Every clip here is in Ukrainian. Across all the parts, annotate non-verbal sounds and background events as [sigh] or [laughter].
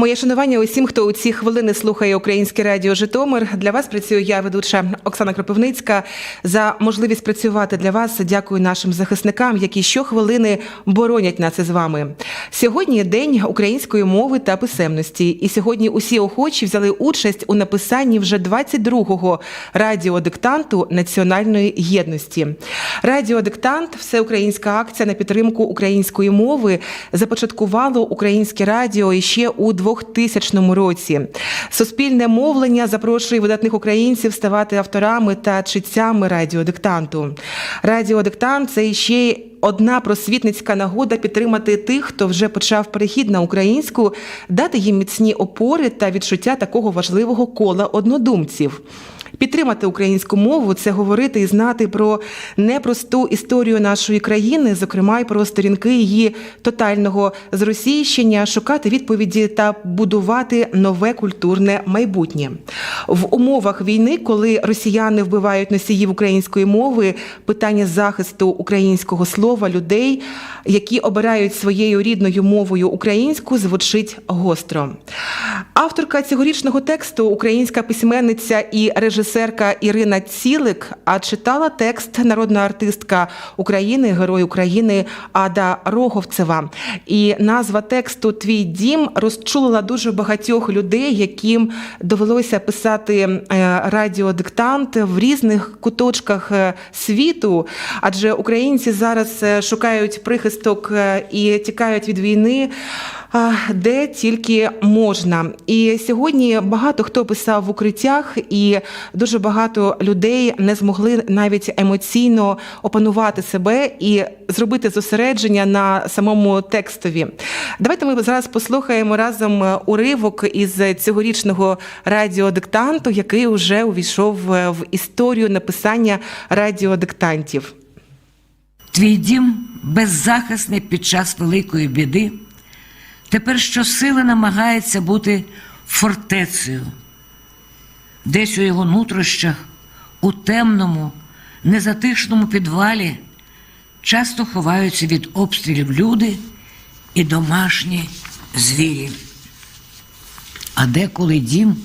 Моє шанування усім, хто у ці хвилини слухає Українське радіо Житомир. Для вас працюю я, ведуча Оксана Кропивницька. За можливість працювати для вас дякую нашим захисникам, які щохвилини боронять нас із вами. Сьогодні день української мови та писемності. І сьогодні усі охочі взяли участь у написанні вже 22-го радіодиктанту національної єдності. Радіодиктант всеукраїнська акція на підтримку української мови започаткувало українське радіо іще у 2000 році. Суспільне мовлення запрошує видатних українців ставати авторами та читцями радіодиктанту. Радіодиктант це ще одна просвітницька нагода підтримати тих, хто вже почав перехід на українську, дати їм міцні опори та відчуття такого важливого кола однодумців. Підтримати українську мову це говорити і знати про непросту історію нашої країни, зокрема й про сторінки її тотального зросійщення, шукати відповіді та будувати нове культурне майбутнє в умовах війни, коли росіяни вбивають носіїв української мови, питання захисту українського слова людей, які обирають своєю рідною мовою українську, звучить гостро. Авторка цьогорічного тексту, українська письменниця і режисерка Ірина Цілик, а читала текст народна артистка України, герой України Ада Роговцева. І назва тексту Твій дім розчулила дуже багатьох людей, яким довелося писати е, радіодиктант в різних куточках е, світу. Адже українці зараз е, шукають прихисток і тікають від війни. Де тільки можна, і сьогодні багато хто писав в укриттях, і дуже багато людей не змогли навіть емоційно опанувати себе і зробити зосередження на самому текстові. Давайте ми зараз послухаємо разом е, уривок із цьогорічного радіодиктанту, який вже увійшов е, в історію написання радіодиктантів. Твій дім беззахисний під час великої біди, тепер щосили намагається бути фортецею. Десь у його нутрощах, у темному, незатишному підвалі часто ховаються від обстрілів люди і домашні звірі. А деколи дім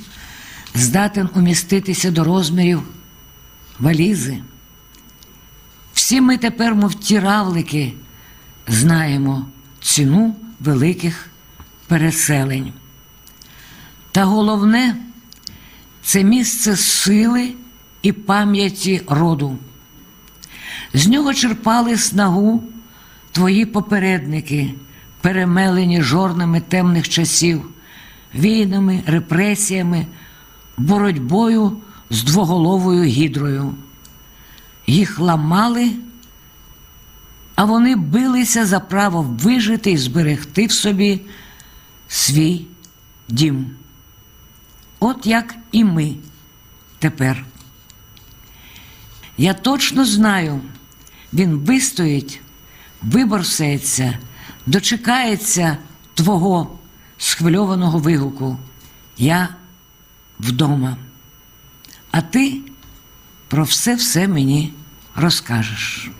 здатен уміститися до розмірів валізи. Всі ми тепер, мов ті равлики, знаємо ціну великих переселень. Та головне це місце сили і пам'яті роду. З нього черпали снагу твої попередники, перемелені жорнами темних часів, війнами, репресіями, боротьбою з двоголовою гідрою. Їх ламали, а вони билися за право вижити і зберегти в собі свій дім. От як і ми тепер. Я точно знаю, він вистоїть, виборсається, дочекається твого схвильованого вигуку. Я вдома. А ти про все-все мені розкажеш.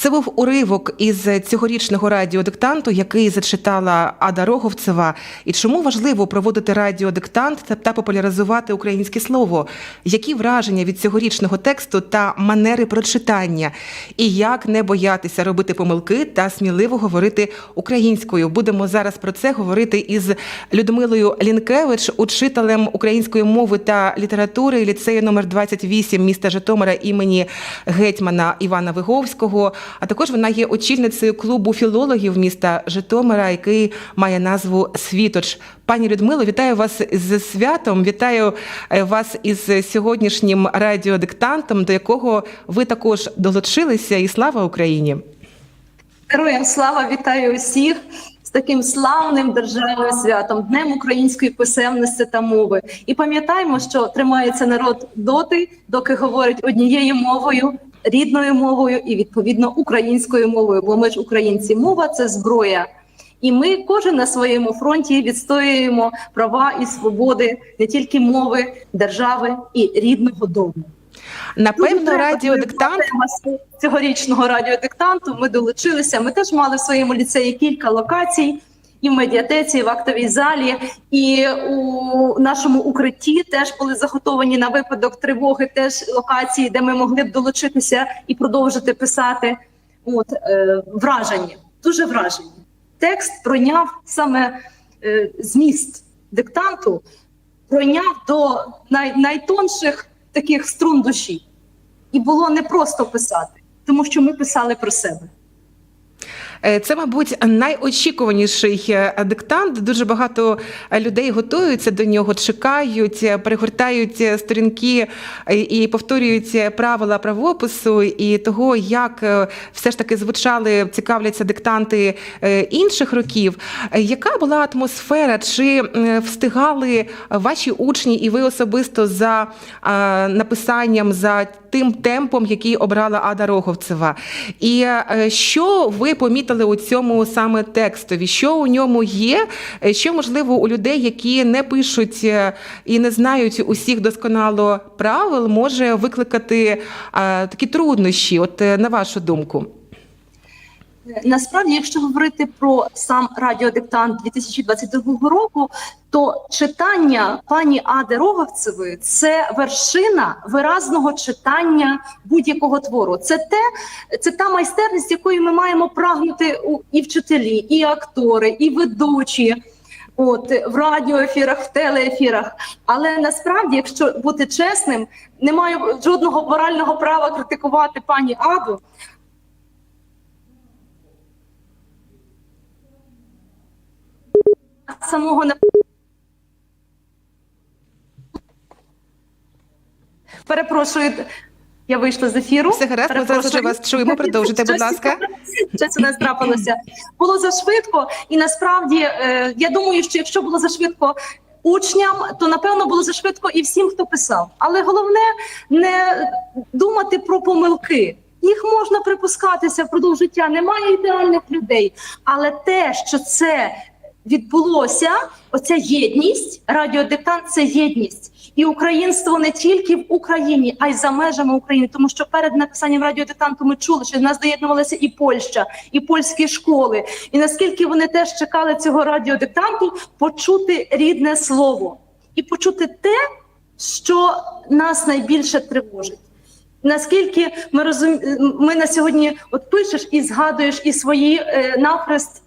Це був уривок із цьогорічного радіодиктанту, який зачитала Ада Роговцева. І чому важливо проводити радіодиктант та- популяризувати українське слово? Які враження від цьогорічного тексту та манери прочитання? І як не боятися робити помилки та сміливо говорити українською? Будемо зараз про це говорити із Людмилою Лінкевич, учителем української мови та літератури ліцею номер 28 міста Житомира імені гетьмана Івана Виговського. А також вона є очільницею клубу філологів міста Житомира, який має назву Світоч. Пані Людмило, вітаю вас з святом. Вітаю е, вас із сьогоднішнім радіодиктантом, до якого ви також долучилися. І слава Україні! Героям слава вітаю усіх з таким славним державним святом, Днем української писемності та мови. І пам'ятаємо, що тримається народ доти, доки говорить однією мовою, рідною мовою і відповідно українською мовою. Бо ми ж українці, мова це зброя. І ми кожен на своєму фронті відстоюємо права і свободи не тільки мови, держави і рідного дому. Напевно, радіодиктант цьогорічного радіодиктанту. Ми долучилися. Ми теж мали в своєму ліцеї кілька локацій. І в медіатеці, і в актовій залі, і у нашому укритті теж були заготовані на випадок тривоги теж локації, де ми могли б долучитися і продовжити писати. От е, вражені, дуже вражені. Текст пройняв саме е, зміст диктанту, пройняв до най, найтонших таких струн душі. І було не просто писати, тому що ми писали про себе. Е, Це, мабуть, найочікуваніший е, диктант. Дуже багато е, людей готуються до нього, чекають, перегортають сторінки і повторюють правила правопису і того, як все ж таки звучали, цікавляться диктанти інших років. Яка була атмосфера? Чи встигали ваші учні і ви особисто за написанням за тим темпом, який обрала Ада Роговцева? І е, що ви помітили у цьому саме текстові? Що у ньому є? Е, Що можливо у людей, які не пишуть е, і не знають усіх досконало правил, може викликати такі труднощі? От на вашу думку? Насправді, якщо говорити про сам радіодиктант 2022 року, то читання пані Ади Роговцевої це вершина виразного читання будь-якого твору. Це те, це та майстерність, якою ми маємо прагнути і вчителі, і актори, і ведучі. От в радіоефірах, в телеефірах, але насправді, якщо бути чесним, не маю жодного морального права критикувати пані Аду. Самого на Перепрошую, я вийшла з ефіру. Все гаразд, ми зараз вже вас чуємо. Продовжуйте, будь ласка. Щось у нас трапилося. Було зашвидко, і насправді е, я думаю, що якщо було зашвидко учням, то напевно було зашвидко і всім, хто писав. Але головне не думати про помилки. Їх можна припускатися впродовж життя. Немає ідеальних людей, але те, що це відбулося, оця єдність, радіодиктант це єдність. І українство не тільки в Україні, а й за межами України. Тому що перед написанням радіодиктанту ми чули, що нас доєднувалася і Польща, і польські школи. І наскільки вони теж чекали цього радіодиктанту, почути рідне слово і почути те, що нас найбільше тривожить. Наскільки ми розум... ми на сьогодні от пишеш і згадуєш і свої е, навхрест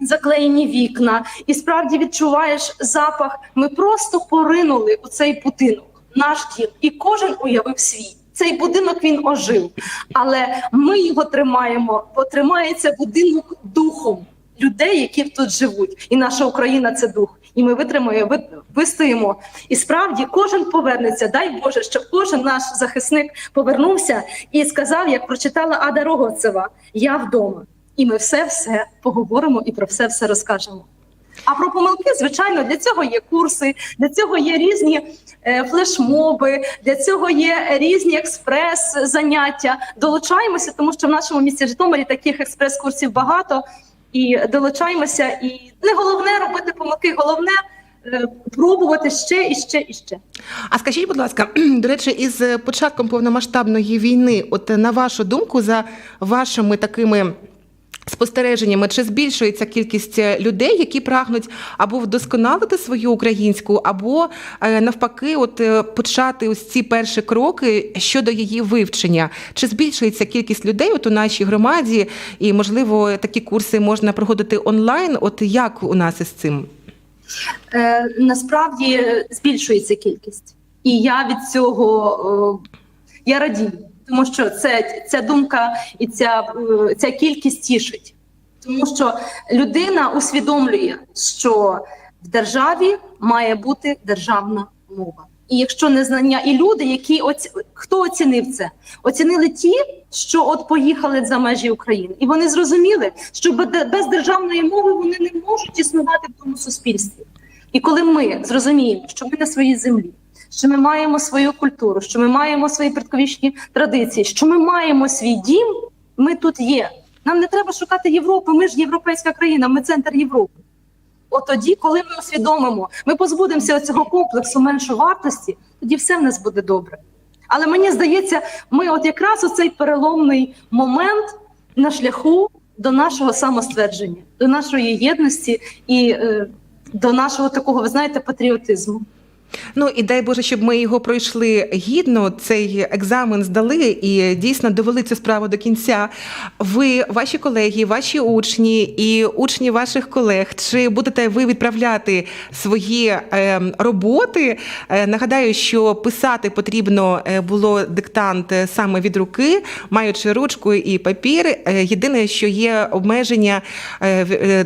заклеєні вікна, і справді відчуваєш запах. Ми просто поринули у цей будинок, наш дім, і кожен уявив свій. Цей будинок він ожив, але ми його тримаємо, бо тримається будинок духом людей, які тут живуть. І наша Україна це дух. І ми витримаємо, ви- вистоїмо. І справді кожен повернеться. Дай Боже, щоб кожен наш захисник повернувся і сказав, як прочитала Ада Роговцева: Я вдома. І ми все все поговоримо і про все все розкажемо. А про помилки, звичайно, для цього є курси, для цього є різні е, флешмоби, для цього є різні експрес-заняття. Долучаємося, тому що в нашому місті Житомирі таких експрес-курсів багато. І долучаємося. І не головне робити помилки, головне е, пробувати ще і ще і ще. А скажіть, будь ласка, [clears throat] до речі, із початком повномасштабної війни, от на вашу думку, за вашими такими. Спостереженнями, чи збільшується кількість людей, які прагнуть або вдосконалити свою українську, або е, навпаки, от е, почати ось ці перші кроки щодо її вивчення? Чи збільшується кількість людей от у нашій громаді, і можливо такі курси можна проходити онлайн? От як у нас із цим? Е, насправді е, збільшується кількість, і я від цього е, я радію, тому що це ця думка і ця, е, ця кількість тішить, тому що людина усвідомлює, що в державі має бути державна мова. І якщо не знання, і люди, які оці... хто оцінив це, оцінили ті, що от поїхали за межі України, і вони зрозуміли, що без без державної мови вони не можуть існувати в тому суспільстві. І коли ми зрозуміємо, що ми на своїй землі, що ми маємо свою культуру, що ми маємо свої предковічні традиції, що ми маємо свій дім, ми тут є. Нам не треба шукати Європи. Ми ж європейська країна, ми центр Європи. От тоді, коли ми усвідомимо, ми позбудемося цього комплексу меншовартості, тоді все в нас буде добре. Але мені здається, ми от якраз у цей переломний момент на шляху до нашого самоствердження, до нашої єдності і е, до нашого такого, ви знаєте, патріотизму. Ну і дай Боже, щоб ми його пройшли гідно, цей екзамен здали і дійсно довели цю справу до кінця. Ви, ваші колеги, ваші учні і учні ваших колег, чи будете ви відправляти свої е, роботи? Е, нагадаю, що писати потрібно е, було диктант е, саме від руки, маючи ручку і папір. Єдине, що є обмеження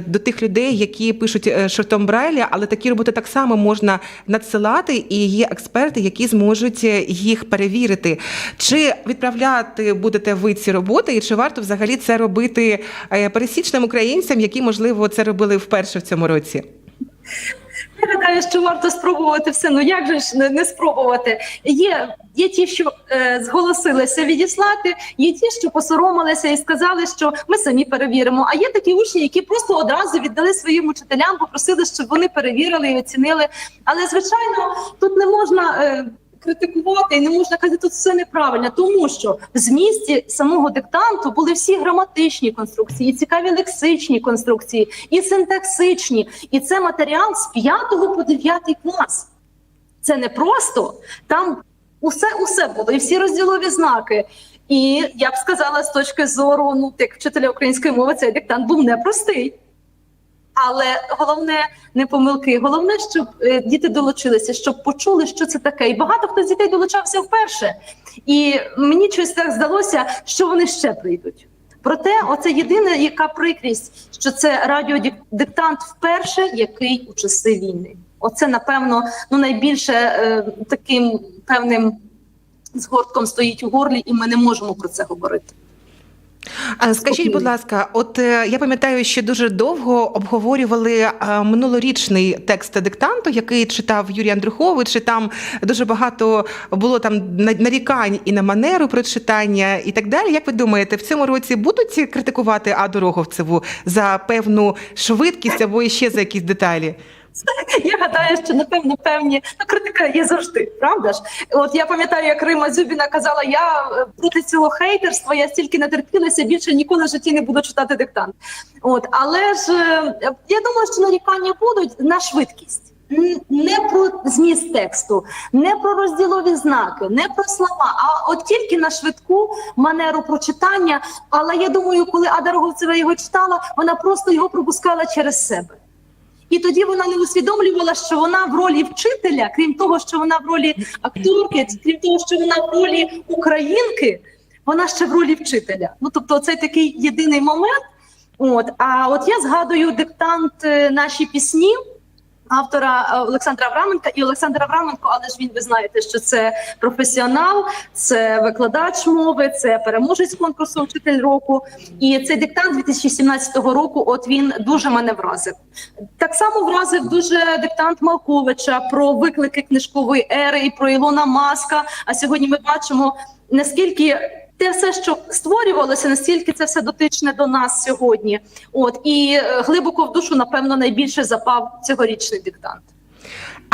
до тих людей, які пишуть шрифтом Брайля, але такі роботи так само можна надсилати, і є експерти, які зможуть е, їх перевірити. Чи відправляти будете ви ці роботи, і чи варто взагалі це робити е, пересічним українцям, які можливо це робили вперше в цьому році? Я що варто спробувати все. Ну як же ж не, не спробувати? Є, є ті, що е, зголосилися відіслати, є ті, що посоромилися і сказали, що ми самі перевіримо. А є такі учні, які просто одразу віддали своїм учителям, попросили, щоб вони перевірили і оцінили. Але звичайно, тут не можна. Е, Критикувати і не можна казати, тут все неправильно, тому що в змісті самого диктанту були всі граматичні конструкції, і цікаві лексичні конструкції, і синтаксичні. І це матеріал з 5 по 9 клас. Це не просто там усе усе було, і всі розділові знаки. І я б сказала, з точки зору ну, як вчителя української мови, цей диктант був непростий. Але головне не помилки, головне, щоб е, діти долучилися, щоб почули, що це таке. І багато хто з дітей долучався вперше. І мені щось так здалося, що вони ще прийдуть. Проте, оце єдина яка прикрість, що це радіодиктант вперше, який у часи війни. Оце, напевно, ну найбільше е, таким певним згортком стоїть у горлі, і ми не можемо про це говорити. Скажіть, будь ласка, от е, я пам'ятаю, що дуже довго обговорювали е, минулорічний текст диктанту, який читав Юрій Андрухович. і Там дуже багато було там на- нарікань і на манеру прочитання, і так далі. Як ви думаєте, в цьому році будуть критикувати Аду Роговцеву за певну швидкість або ще за якісь деталі? [laughs] Я гадаю, що напевно певні ну, критика є завжди, правда ж? От я пам'ятаю, як Рима Зюбіна казала: я е, проти цього хейтерства, я стільки натерпілася, більше ніколи в житті не буду читати диктант. От, але ж е, я думаю, що нарікання будуть на швидкість. Не про зміст тексту, не про розділові знаки, не про слова, а от тільки на швидку манеру прочитання. Але я думаю, коли Ада Роговцева його читала, вона просто його пропускала через себе. І тоді вона не усвідомлювала, що вона в ролі вчителя, крім того, що вона в ролі акторки, крім того, що вона в ролі українки, вона ще в ролі вчителя. Ну тобто, це такий єдиний момент. От а от я згадую диктант е, наші пісні. Автора е, Олександра Авраменка і Олександр Авраменко, але ж він ви знаєте, що це професіонал, це викладач мови, це переможець конкурсу Вчитель року. І цей диктант 2017 року. От він дуже мене вразив. Так само вразив дуже диктант Малковича про виклики книжкової ери і про Ілона Маска. А сьогодні ми бачимо наскільки. Те все, що створювалося, настільки це все дотичне до нас сьогодні. От і е, глибоко в душу, напевно, найбільше запав цьогорічний диктант.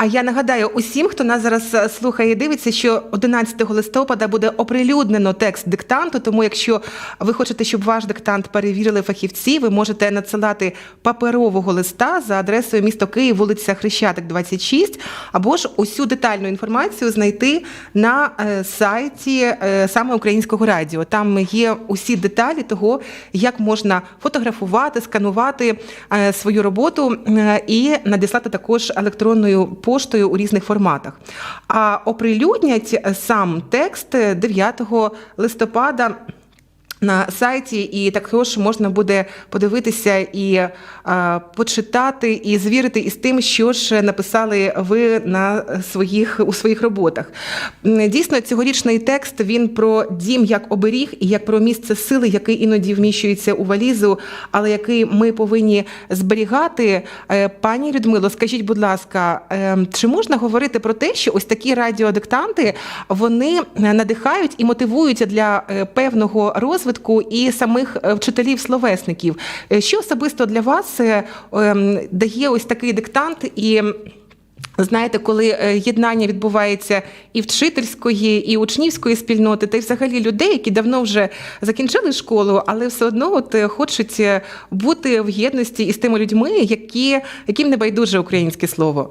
А я нагадаю усім, хто нас зараз е, слухає і дивиться, що 11 листопада буде оприлюднено текст диктанту. Тому, якщо ви хочете, щоб ваш диктант перевірили фахівці, ви можете надсилати паперового листа за адресою місто Київ, вулиця Хрещатик, 26, або ж усю детальну інформацію знайти на е, сайті е, саме українського радіо. Там є усі деталі того, як можна фотографувати, сканувати свою роботу і надіслати також електронною у різних форматах. А оприлюднять сам текст 9 листопада. На сайті, і також можна буде подивитися і е, почитати, і звірити із тим, що ж написали ви на своїх у своїх роботах. Дійсно, цьогорічний текст він про дім як оберіг і як про місце сили, який іноді вміщується у валізу, але який ми повинні зберігати. Е, Пані Людмило, скажіть, будь ласка, е, чи можна говорити про те, що ось такі радіодиктанти вони надихають і мотивують для певного розвитку? Розвитку і самих е, вчителів-словесників. Е, Що особисто для вас е, ем, дає ось такий диктант і. Знаєте, коли єднання відбувається і вчительської, і учнівської спільноти, та й взагалі людей, які давно вже закінчили школу, але все одно от хочуть бути в єдності із тими людьми, які, яким не байдуже українське слово.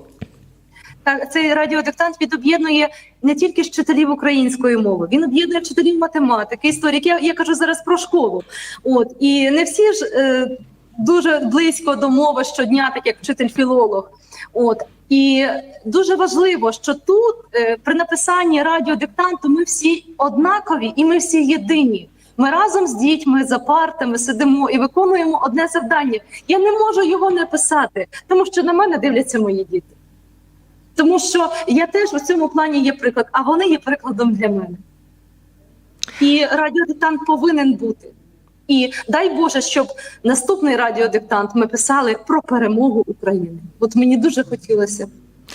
Так, цей радіодиктант він не тільки вчителів української мови, він об'єднує вчителів математики, історики. Я, я кажу зараз про школу. От і не всі ж е, дуже близько до мови щодня, так як вчитель-філолог. От і дуже важливо, що тут е, при написанні радіодиктанту ми всі однакові і ми всі єдині. Ми разом з дітьми за партами сидимо і виконуємо одне завдання. Я не можу його не писати, тому що на мене дивляться мої діти. Тому що я теж у цьому плані є приклад, а вони є прикладом для мене. І радіодиктант повинен бути. І дай Боже, щоб наступний радіодиктант ми писали про перемогу України. От мені дуже хотілося.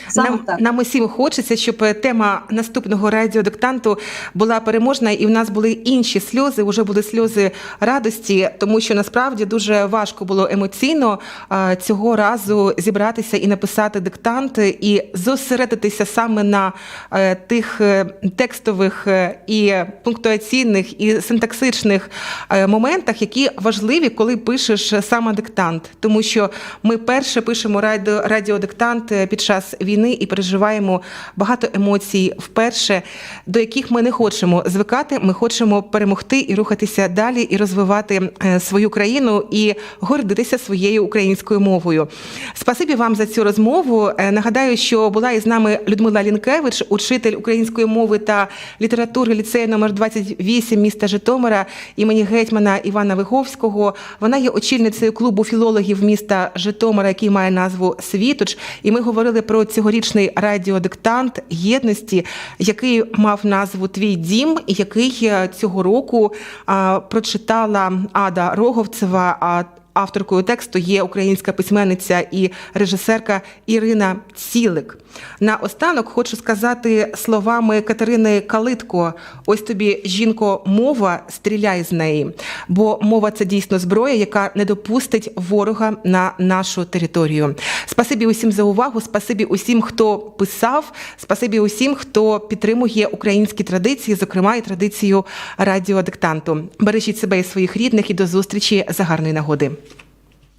Саме Нам, так. нам усім хочеться, щоб тема наступного радіодиктанту була переможна, і в нас були інші сльози, вже були сльози радості, тому що насправді дуже важко було емоційно е, цього разу зібратися і написати диктант, і зосередитися саме на е, тих е, текстових е, і пунктуаційних і синтаксичних е, моментах, які важливі, коли пишеш саме диктант, тому що ми перше пишемо радіо, радіодиктант під час війни і переживаємо багато емоцій вперше, до яких ми не хочемо звикати. Ми хочемо перемогти і рухатися далі, і розвивати е, свою країну і гордитися своєю українською мовою. Спасибі вам за цю розмову. Е, Нагадаю, що була із нами Людмила Лінкевич, учитель української мови та літератури ліцею номер 28 міста Житомира імені гетьмана Івана Виговського. Вона є очільницею клубу філологів міста Житомира, який має назву Світоч. І ми говорили про цьогорічний радіодиктант єдності, який мав назву Твій дім, який е, цього року прочитала Ада Роговцева. Авторкою тексту є українська письменниця і режисерка Ірина Цілик. Наостанок хочу сказати словами Катерини Калитко: ось тобі, жінко, мова, стріляй з неї. Бо мова це дійсно зброя, яка не допустить ворога на нашу територію. Спасибі усім за увагу. Спасибі усім, хто писав. Спасибі усім, хто підтримує українські традиції, зокрема і традицію радіодиктанту. Бережіть себе і своїх рідних і до зустрічі за гарної нагоди.